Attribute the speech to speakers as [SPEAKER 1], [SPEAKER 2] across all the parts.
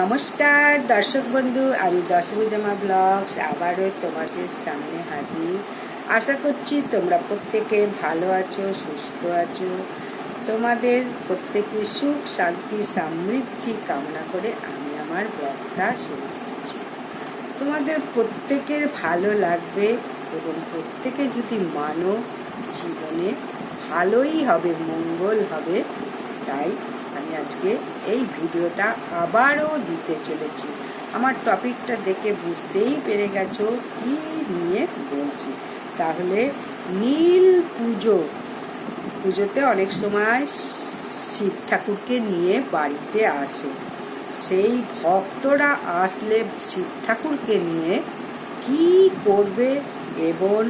[SPEAKER 1] নমস্কার, দর্শক বন্ধু, আমি দশভুজামা ব্লগস, আবারও তোমাদের সামনে হাজির। আশা করছি তোমরা প্রত্যেকে ভালো আছো, সুস্থ আছো। তোমাদের প্রত্যেকে সুখ, শান্তি, সমৃদ্ধি কামনা করে আমি আমার ব্লগটা শুরু করছি। তোমাদের প্রত্যেকের ভালো লাগবে এবং প্রত্যেকে যদি মানো, জীবনে ভালোই হবে, মঙ্গল হবে, তাই আজকে এই ভিডিওটা আবারও দিতে চলেছি। আমার টপিকটা দেখে বুঝতেই পেরে গেছো কি নিয়ে বলছি। তাহলে নীল পুজো। পুজোতে অনেক সময় শিব ঠাকুরকে নিয়ে বাড়িতে আসে। সেই ভক্তরা আসলে শিব ঠাকুরকে নিয়ে কি করবে এবং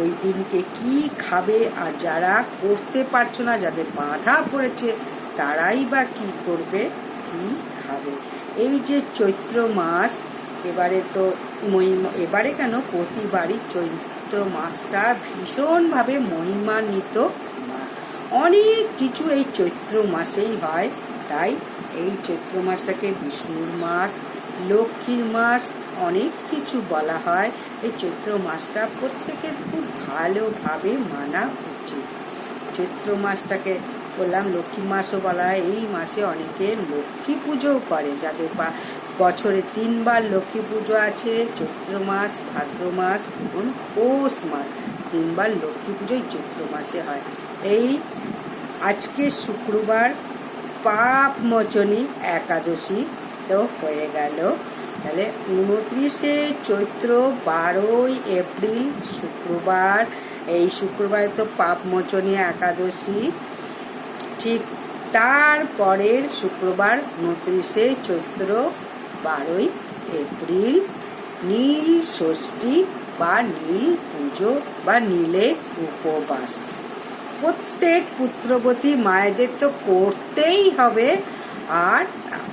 [SPEAKER 1] ওই দিনকে কি খাবে আর যারা করতে পারছ না, যাদের বাধা পড়েছে তারাই বা কি করবে? কি খাবে? এই যে চৈত্র মাস, এবারে তো এবারে কেন প্রতিবারই চৈত্র মাসটা ভীষণভাবে মহিমান্বিত মাস। অনেক কিছু এই চৈত্র মাসেই হয়, তাই এই চৈত্র মাসটাকে বিষ্ণুর মাস, লক্ষ্মীর মাস, অনেক কিছু বলা হয়। এই চৈত্র মাসটা প্রত্যেকের খুব ভালোভাবে মানা উচিত। চৈত্র মাসটাকে বললাম লক্ষ্মী মাসও বলা হয় এই মাসে অনেকে লক্ষ্মী পুজোও করে। যাদের বছরে তিনবার লক্ষ্মী পুজো আছে, চৈত্র মাস, ভাদ্র মাস এবং পৌষ মাস। তিনবার লক্ষ্মী পুজোই চৈত্র মাসে হয়। এই আজকে শুক্রবার পাপ মোচনী একাদশী তো হয়ে গেল। তাহলে উনত্রিশে চৈত্র বারোই এপ্রিল শুক্রবার। এই শুক্রবারে তো পাপ মোচনী একাদশী। ঠিক তার পরের শুক্রবার উনত্রিশে চৈত্র বারোই এপ্রিল নীল ষষ্ঠী বা নীল পুজো বা নীলে উপবাস। প্রত্যেক পুত্রবতী মায়েদের তো করতেই হবে আর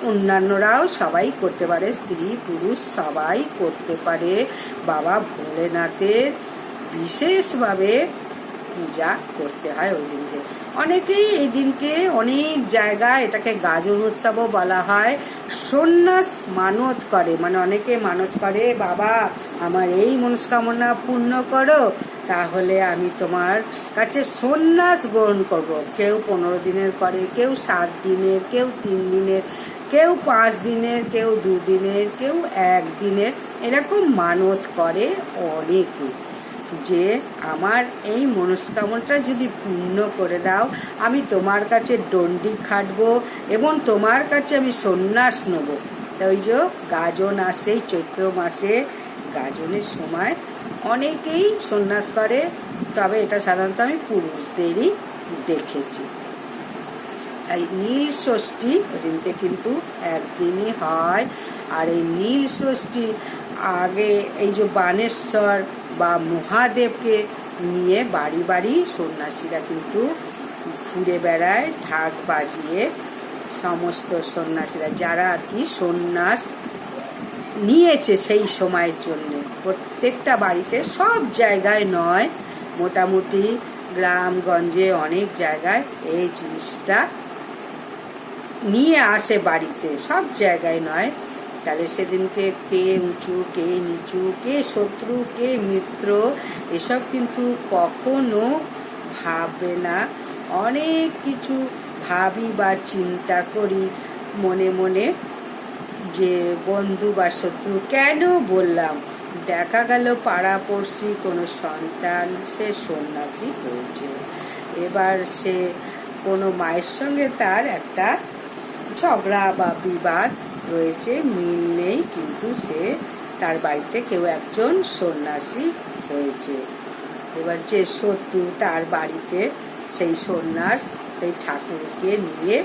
[SPEAKER 1] অন্যান্যরাও সবাই করতে পারে, স্ত্রী, পুরুষ সবাই করতে পারে। বাবা ভোলেনাথের বিশেষভাবে পূজা করতে হয় ওই দিনকে। অনেকেই এই দিনকে অনেক জায়গায় এটাকে গাজন উৎসবও বলা হয়। সন্ন্যাস মানত করে মানে অনেকে মানত করে, বাবা, আমার এই মনস্কামনা পূর্ণ করো, তাহলে আমি তোমার কাছে সন্ন্যাস গ্রহণ করব। কেউ পনেরো দিনের করে, কেউ সাত দিনের, কেউ তিন দিনের, কেউ পাঁচ দিনের, কেউ দুদিনের কেউ একদিনের এরকম মানত করে অনেকে। যে আমার এই মনস্কামনাটা যদি পূর্ণ করে দাও, আমি তোমার কাছে দণ্ডি খাটবো এবং তোমার কাছে আমি সন্ন্যাস নেব। তা ওই যে গাজন আসে, চৈত্র মাসে। গাজনের সময় অনেকেই সন্ন্যাস করে, তবে এটা সাধারণত আমি পুরুষদেরই দেখেছি। এই নীল ষষ্ঠী ওদিনকে কিন্তু একদিনই হয়। আর এই নীল ষষ্ঠী আগে এই যে বানেশ্বর বা মহাদেবকে নিয়ে বাড়ি বাড়ি সন্ন্যাসীরা কিন্তু ঘুরে বেড়ায়, ঢাক বাজিয়ে সমস্ত সন্ন্যাসীরা, যারা আর কি সন্ন্যাস নিয়েছে সেই সময়ের জন্য। প্রত্যেকটা বাড়িতে সব জায়গায় নয়, মোটামুটি গ্রামগঞ্জে অনেক জায়গায় এই জিনিসটা নিয়ে আসে বাড়িতে, সব জায়গায় নয়। তাহলে সেদিনকে কে উঁচু, কে নিচু, কে শত্রু, কে মিত্র, এসব কিন্তু কখনো ভাববে না। অনেক কিছু ভাবি বা চিন্তা করি মনে মনে যে, বন্ধু বা শত্রু কেন বললাম? দেখা গেল পাড়াপড়শি কোনো সন্তান, সে সন্ন্যাসী হয়েছে। এবার সে কোনো মায়ের সঙ্গে তার একটা ঝগড়া বা বিবাদ রয়েছে, মিল নেই, কিন্তু সে তার বাড়িতে কেউ একজন সন্ন্যাসী হয়েছে এবার যে শত্রু তার বাড়িতে সেই সন্ন্যাস, সেই ঠাকুরকে নিয়ে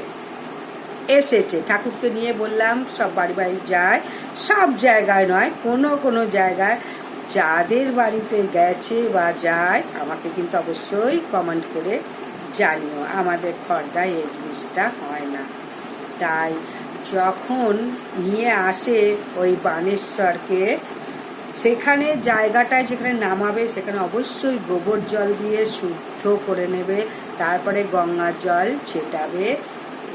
[SPEAKER 1] এসেছে। ঠাকুরকে নিয়ে বললাম, সব বাড়ি বাড়ি যায়। সব জায়গায় নয়, কোনো কোনো জায়গায় যাদের বাড়িতে গেছে বা যায়, আমাকে কিন্তু অবশ্যই কমেন্ট করে জানিও। আমাদের খর্দায় এই জিনিসটা হয় না। তাই যখন নিয়ে আসে ওই বানেশ্বরকে, সেখানে জায়গাটায় যেখানে নামাবে, সেখানে অবশ্যই গোবর জল দিয়ে শুদ্ধ করে নেবে, তারপরে গঙ্গার জল ছেটাবে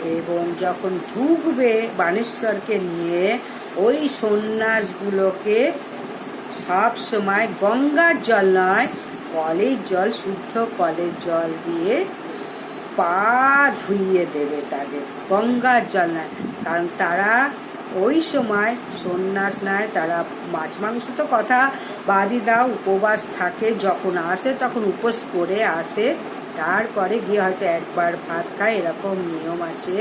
[SPEAKER 1] এবং যখন ঢুকবে বানেশ্বরকে নিয়ে ওই সন্ন্যাসগুলোকে সব সময় গঙ্গার জল নয়, কলের জল, শুদ্ধ কলের জল দিয়ে পা ধুইয়ে দেবে তাদের। গঙ্গার জল নয়। কারণ তারা ওই সময় সন্ন্যাস নেয়, তারা মাছ মাংস তো কথা বাদি দাও, উপবাস থাকে, যখন আসে তখন উপোস করে আসে, তারপরে গিয়ে হয়তো একবার ভাত খায়, এরকম নিয়ম আছে।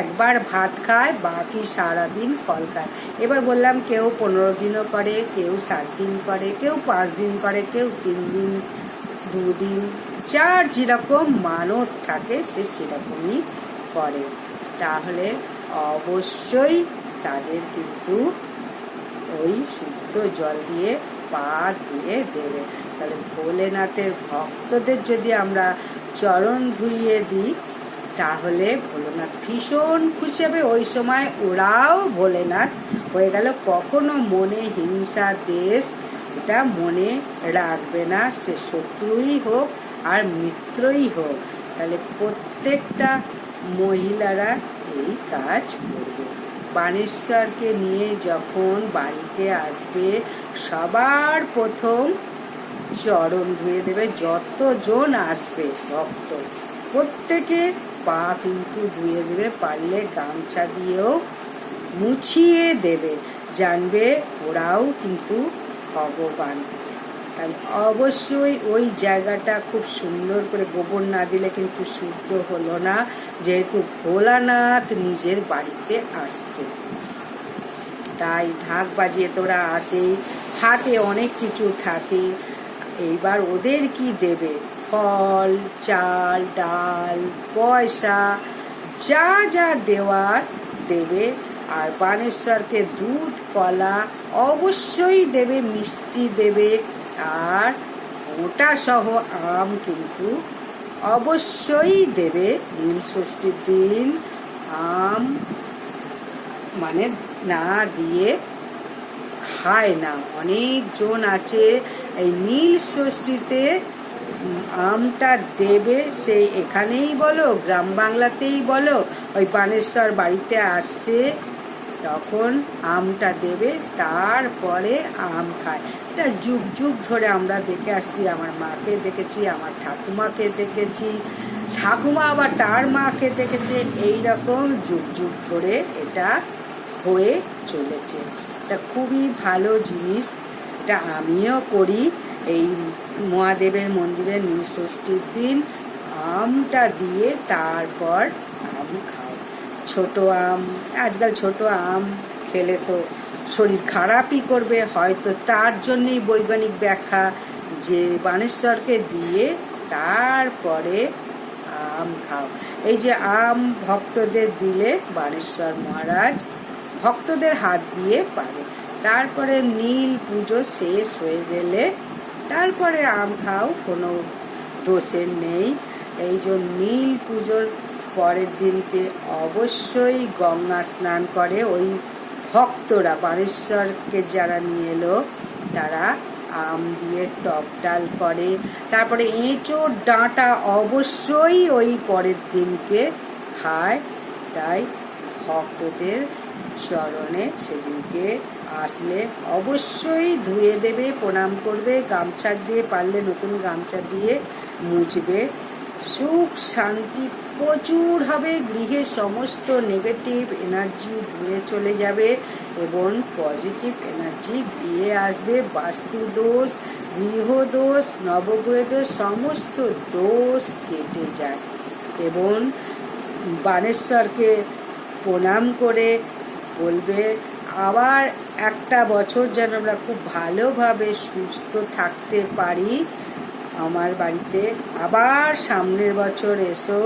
[SPEAKER 1] একবার ভাত খায়, বাকি সারাদিন ফল খায়। এবার বললাম কেউ পনেরো দিনও করে, কেউ সাত দিন করে, কেউ পাঁচ দিন করে, কেউ তিন দিন দুদিন যার যেরকম মানত থাকে, সে সেরকমই করে। তাহলে অবশ্যই তাদের কিন্তু ওই শুদ্ধ জল দিয়ে পা ধুয়ে দেবে তাহলে ভোলেনাথের ভক্তদের যদি আমরা চরণ ধুইয়ে দিই, তাহলে ভোলেনাথ ভীষণ খুশি হবে। ওই সময় ওরাও ভোলেনাথ হয়ে গেল। কখনো মনে হিংসা দেশ এটা মনে রাখবে না। সে শত্রুই হোক আর মিত্রই হোক। তাহলে প্রত্যেকটা মহিলারা এই কাজ করবে। বানেশ্বরকে নিয়ে যখন বাড়িতে আসবে, সবার প্রথম চরণ ধুয়ে দেবে, যতজন আসবে ভক্ত, প্রত্যেকে পা কিন্তু ধুয়ে দেবে, পারলে গামছা দিয়েও মুছিয়ে দেবে। জানবে ওরাও কিন্তু ভগবান। তাহলে অবশ্যই ওই জায়গাটা খুব সুন্দর করে গোবর না দিলে কিন্তু শুদ্ধ হলো না, যেহেতু ভোলানাথ নিজের বাড়িতে আসছে। তাই ঢাক বাজিয়ে তোরা আসে হাতে অনেক কিছু থাকে। এইবার ওদের কি দেবে? ফল, চাল, ডাল, পয়সা, যা যা দেওয়ার দেবে। আর বানেশ্বরকে দুধ, কলা অবশ্যই দেবে, মিষ্টি দেবে। আর ওটা সহ আম কিন্তু অবশ্যই দেবে। নীল ষষ্ঠীর দিন আম মানে না দিয়ে খায় না। অনেকজন আছে এই নীল ষষ্ঠীতে আমটা দেবে। সেই এখানেই বলো, গ্রাম বাংলাতেই বলো, ওই বানেশ্বর বাড়িতে আসছে তখন আমটা দেবে, তারপরে আম খায়। এটা যুগ যুগ ধরে আমরা দেখে আসছি, আমার মাকে দেখেছি, আমার ঠাকুমাকে দেখেছি, ঠাকুমা আবার তার মাকে দেখেছে। এই রকম যুগ যুগ ধরে এটা হয়ে চলেছে। এটা খুবই ভালো জিনিস। এটা আমিও করি। এই মহাদেবের মন্দিরের ষষ্ঠীর দিন আমটা দিয়ে তারপর আম খাও ছোট আম, আজকাল ছোট আম খেলে তো শরীর খারাপই করবে। হয়তো তার জন্যই বৈজ্ঞানিক ব্যাখ্যা যে বানেশ্বরকে দিয়ে তারপরে আম খাও। এই যে আম ভক্তদের দিলে বানেশ্বর মহারাজ ভক্তদের হাত দিয়ে পারে। তারপরে নীল পুজো শেষ হয়ে গেলে তারপরে আম খাও, কোনো দোষের নেই। এই যে নীল পুজোর পরের দিনকে অবশ্যই গঙ্গা স্নান করে ওই ভক্তরা, বানেশ্বরকে যারা নিয়ে এলো, তারা আম দিয়ে টক ডাল করে। তারপরে এঁচোড় ডাঁটা অবশ্যই ওই পরের দিনকে খায়। তাই ভক্তদের চরণে সেদিনকে আসলে অবশ্যই ধুয়ে দেবে, প্রণাম করবে, গামছা দিয়ে পারলে নতুন গামছা দিয়ে মুছবে। সুখ শান্তি প্রচুর হবে, গৃহে সমস্ত নেগেটিভ এনার্জি দূরে চলে যাবে এবং পজিটিভ এনার্জি গৃহে আসবে। বাস্তু দোষ, গৃহ দোষ নবগ্রহ দোষ, সমস্ত দোষ কেটে যায় এবং বানেশ্বরকে প্রণাম করে বলবে, আবার একটা বছর যেন আমরা খুব ভালোভাবে সুস্থ থাকতে পারি। আমার বাড়িতে আবার সামনের বছর এসো।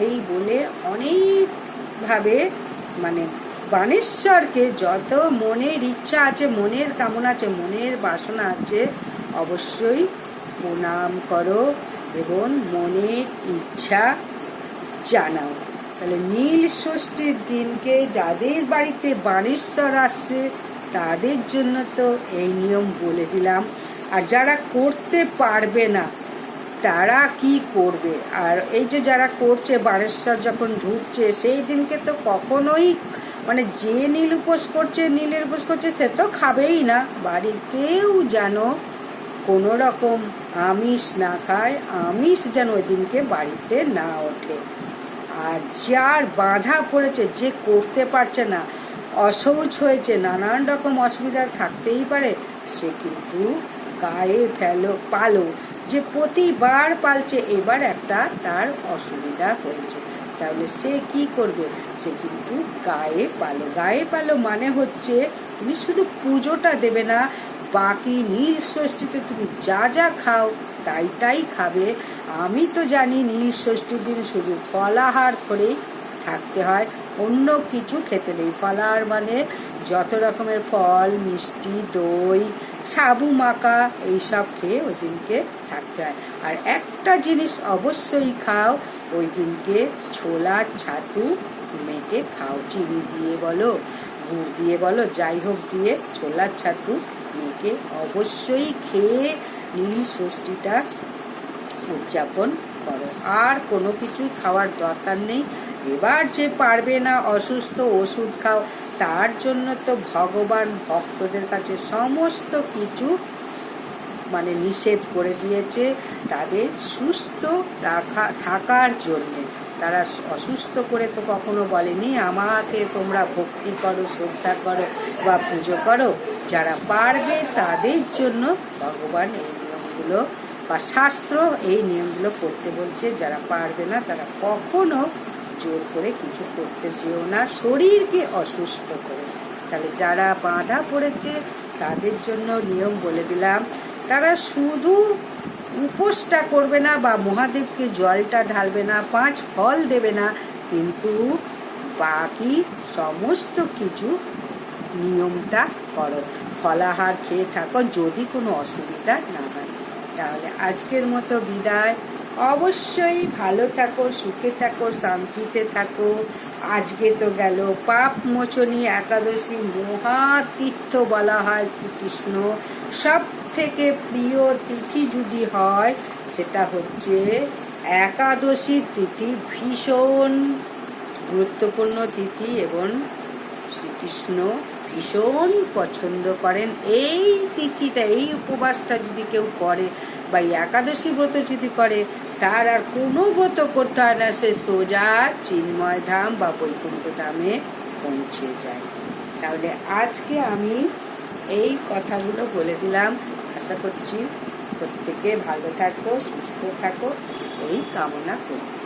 [SPEAKER 1] এই বলে অনেকভাবে মানে বানেশ্বরকে যত মনের ইচ্ছা আছে, মনের কামনা আছে, মনের বাসনা আছে, অবশ্যই প্রণাম করো এবং মনের ইচ্ছা জানাও। তাহলে নীল ষষ্ঠীর দিনকে যাদের বাড়িতে বানেশ্বর আসছে, তাদের জন্য তো এই নিয়ম বলে দিলাম। আর যারা করতে পারবে না, তারা কি করবে? আর এই যে যারা করছে, বারেশ্বর যখন ঢুকছে, সেই দিনকে তো কখনোই মানে যে নীল উপোস করছে, নীলের উপোস করছে, সে তো খাবেই না। বাড়ির কেউ যেন কোনো রকম আমিষ না খায়, আমিষ যেন ওই দিনকে বাড়িতে না ওঠে। আর যার বাধা পড়েছে, যে করতে পারছে না অসৌচ হয়েছে, নানান রকম অসুবিধা থাকতেই পারে, সে কিন্তু গায়ে ফেলো পালো, যে প্রতিবার পালছে, এবার একটা তার অসুবিধা হয়েছে। তাহলে সে কি করবে? সে কিন্তু গায়ে পালো। গায়ে পালো মানে হচ্ছে তুমি শুধু পুজোটা দেবে না, বাকি নীল ষষ্ঠীতে তুমি যা যা খাও, তাই তাই খাবে। আমি তো জানি নীল ষষ্ঠীর দিন শুধু ফলাহার করেই থাকতে হয়, অন্য কিছু খেতে নেই। ফলাহার মানে যত রকমের ফল, মিষ্টি, দই সাবু, মাকা, এইসব খেয়ে ওই দিনকে থাকতে হয়। আর একটা জিনিস অবশ্যই খাও, ওই দিনকে ছোলা, ছাতু মেখে খাও, চিনি দিয়ে বলো, গুড় দিয়ে বলো, যাই হোক দিয়ে ছোলার ছাতু মেখে অবশ্যই খেয়ে নীল ষষ্ঠীটা উদযাপন করো। আর কোনো কিছুই খাওয়ার দরকার নেই। এবার যে পারবে না অসুস্থ, ওষুধ খাও। তার জন্য তো ভগবান ভক্তদের কাছে সমস্ত কিছু মানে নিষেধ করে দিয়েছে তাদের সুস্থ রাখা, থাকার জন্যে। তারা অসুস্থ করে তো কখনো বলেনি, আমাকে তোমরা ভক্তি করো, শ্রদ্ধা করো বা পুজো করো। যারা পারবে তাদের জন্য ভগবান এই নিয়মগুলো বা শাস্ত্র এই নিয়মগুলো করতে বলছে। যারা পারবে না তারা কখনো জোর করে কিছু করতে যেও না, শরীরকে অসুস্থ করে। তাহলে যারা বাঁধা পড়েছে, তাদের জন্য নিয়ম বলে দিলাম, তারা শুধু উপোসটা করবে না বা মহাদেবকে জলটা ঢালবে না, পাঁচ ফল দেবে না, কিন্তু বাকি সমস্ত কিছু নিয়মটা করো। ফলাহার খেয়ে থাকো যদি কোনো অসুবিধা না হয়। তাহলে আজকের মতো বিদায়। অবশ্যই ভালো থাকো, সুখে থাকো, শান্তিতে থাকো। আজকে তো গেল পাপ মোচনী একাদশী মহাতীর্থ বলা হয় শ্রীকৃষ্ণ। সব থেকে প্রিয় তিথি যদি হয়, সেটা হচ্ছে একাদশীর তিথি ভীষণ গুরুত্বপূর্ণ তিথি এবং শ্রীকৃষ্ণ ভীষণ পছন্দ করেন। এই তিথিটা, এই উপবাসটা যদি কেউ করে বা একাদশী ব্রত যদি করে, তার আর কোনো ব্রত করতে হয় না, সে সোজা চিন্ময় ধাম বা বৈকুণ্ঠ ধামে পৌঁছে যায়। তাহলে আজকে আমি এই কথাগুলো বলে দিলাম। আশা করছি প্রত্যেকে ভালো থাকো, সুস্থ থাকো, এই কামনা করি।